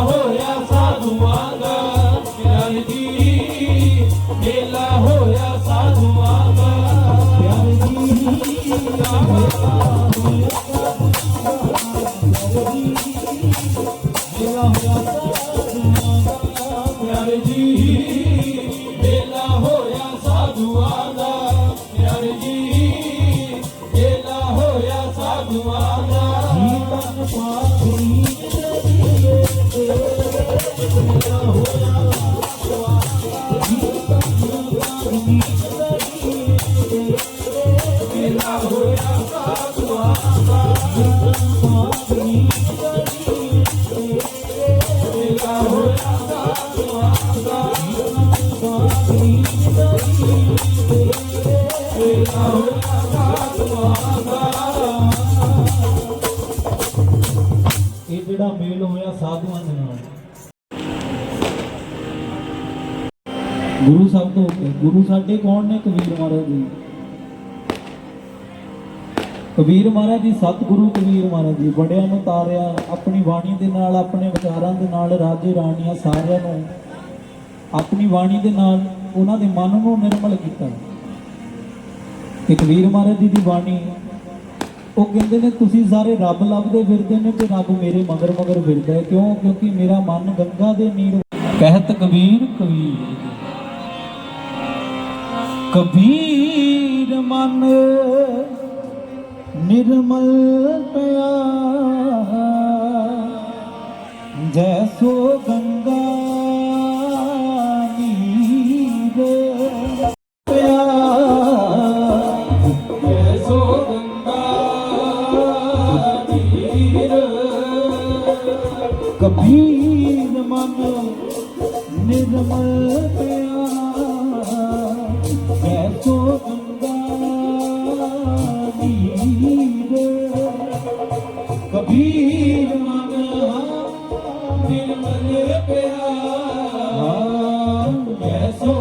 ਹੋਇਆ ਸਾਧੂਆਂ ਦਾ ਪਿਆਰੇ ਜੀ ਮੇਲਾ ਹੋਇਆ ਸਾਧੂਆਂ ਦਾ ਇਹ ਜਿਹੜਾ ਮੇਲ ਹੋਇਆ ਸਾਧੂਆਂ ਦੇ ਨਾਲ। ਗੁਰੂ ਸਾਹਿਬ ਤੋਂ ਗੁਰੂ ਸਾਡੇ ਕੌਣ ਨੇ? ਕਬੀਰ ਮਹਾਰਾਜ ਜੀ। ਕਬੀਰ ਮਹਾਰਾਜ ਜੀ, ਸਤਿਗੁਰੂ ਕਬੀਰ ਮਹਾਰਾਜ ਜੀ ਬੜਿਆਂ ਨੂੰ ਤਾਰਿਆ, ਆਪਣੀ ਬਾਣੀ ਦੇ ਨਾਲ, ਆਪਣੇ ਵਿਚਾਰਾਂ ਦੇ ਨਾਲ, ਰਾਜੇ, ਰਾਣੀਆਂ ਸਾਰਿਆਂ ਨੂੰ ਆਪਣੀ ਬਾਣੀ ਦੇ ਨਾਲ, ਉਹਨਾਂ ਦੇ ਮਨ ਨੂੰ ਨਿਰਮਲ ਕੀਤਾ। ਕਿ ਕਬੀਰ ਮਹਾਰਾਜ ਜੀ ਦੀ ਬਾਣੀ, ਉਹ ਕਹਿੰਦੇ ਨੇ, ਤੁਸੀਂ ਸਾਰੇ ਰੱਬ ਲੱਭਦੇ ਫਿਰਦੇ ਨੇ ਤੇ ਰੱਬ ਮੇਰੇ ਮਗਰ ਮਗਰ ਫਿਰਦਾ ਹੈ। ਕਿਉਂ? ਕਿਉਂਕਿ ਮੇਰਾ ਮਨ ਗੰਗਾ ਦੇ ਨੀਰ ਕਹਿਤ ਕਬੀਰ ਕਬੀਰ। ਕਬੀਰ ਮਨ ਨਿਰਮਲ ਪਿਆ ਜੈਸੋ ਗੰਗਾ ਨੀਰ ਪਿਆ ਐਸੋ ਗੰਗਾ ਨੀਰ ਕਬੀਰ ਮਨ ਨਿਰਮਲ ਪਿਆ ਕਬੀਰ ਮਨ ਨਿਰਮਲ ਪਿਆ ਐਸੋ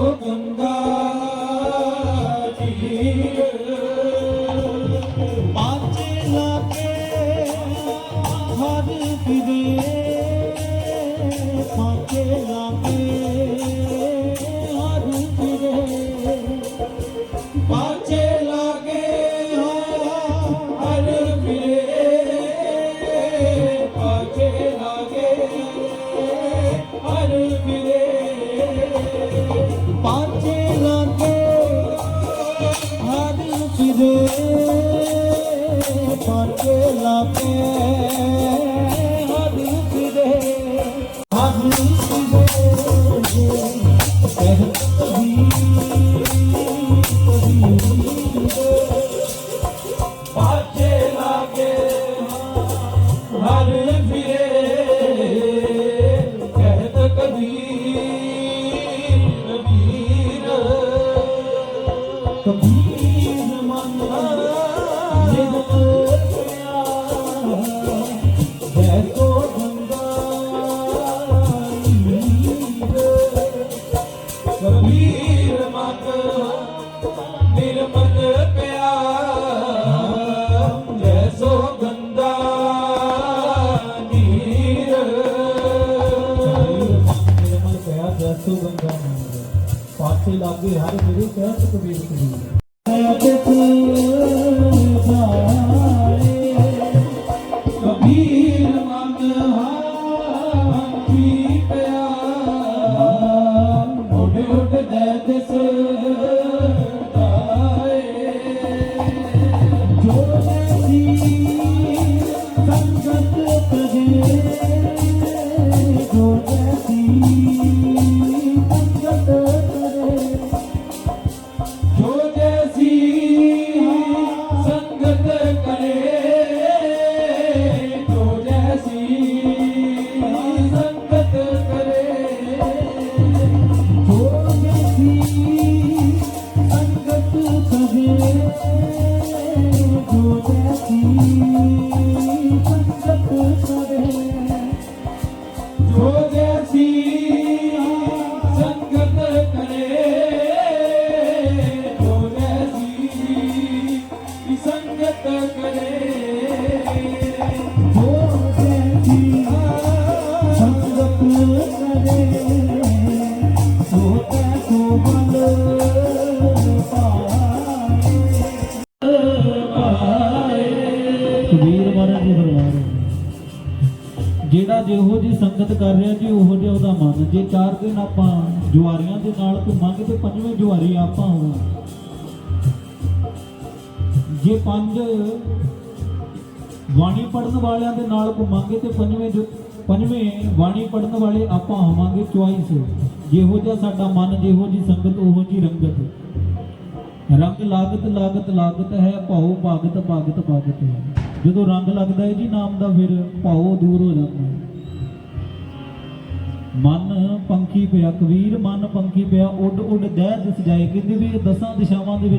ਪਾਸੇ ਲਾਗੇ ਹਰ ਮੇਰੇ ਕਹਿਤ Oh. ਜਿਹੋ ਜੀ ਸੰਗਤ ਕਰ ਰਿਹਾ ਜੀ, ਉਹੋ ਜਿਹਾ ਉਹਦਾ ਮਨ। ਜੇ ਚਾਰ ਦਿਨ ਆਪਾਂ ਜੁਆਰੀਆਂ ਦੇ ਨਾਲ ਘੁੰਮਾਂਗੇ ਤੇ ਪੰਜਵੇਂ ਜੁਆਰੀ ਆਪਾਂ ਹੋਵਾਂਗੇ ਜੇ ਪੰਜ ਬਾਣੀ ਪੜਨ ਵਾਲਿਆਂ ਦੇ ਨਾਲ ਘੁੰਮਾਂਗੇ ਤੇ ਪੰਜਵੇਂ ਪੰਜਵੇਂ ਬਾਣੀ ਪੜਨ ਵਾਲੇ ਆਪਾਂ ਹੋਵਾਂਗੇ ਚੁਆਇਸ ਜਿਹੋ ਜਿਹਾ ਸਾਡਾ ਮਨ, ਜਿਹੋ ਜੀ ਸੰਗਤ, ਉਹੋ ਜੀ ਰੰਗਤ। ਰੰਗ ਲਾਗਤ ਲਾਗਤ ਲਾਗਤ ਹੈ, ਭਾਉ ਭਾਗਤ ਭਾਗਤ ਭਾਗਤ ਹੈ। ਜਦੋਂ ਰੰਗ ਲੱਗਦਾ ਹੈ ਜੀ ਨਾਮ ਦਾ, ਫਿਰ ਭਾਉ ਦੂਰ ਹੋ ਜਾਂਦਾ ਹੈ। ਮਨ ਪੰਖੀ ਪਿਆ, ਕਬੀਰ ਮਨ ਪੰਖੀ ਪਿਆ ਉੱਡ ਉੱਡ ਦਹਿ ਦਿਸ ਜਾਏ ਕਹਿੰਦੇ ਵੀ ਇਹ ਦਸਾਂ ਦਿਸ਼ਾਵਾਂ ਦੇ ਵਿੱਚ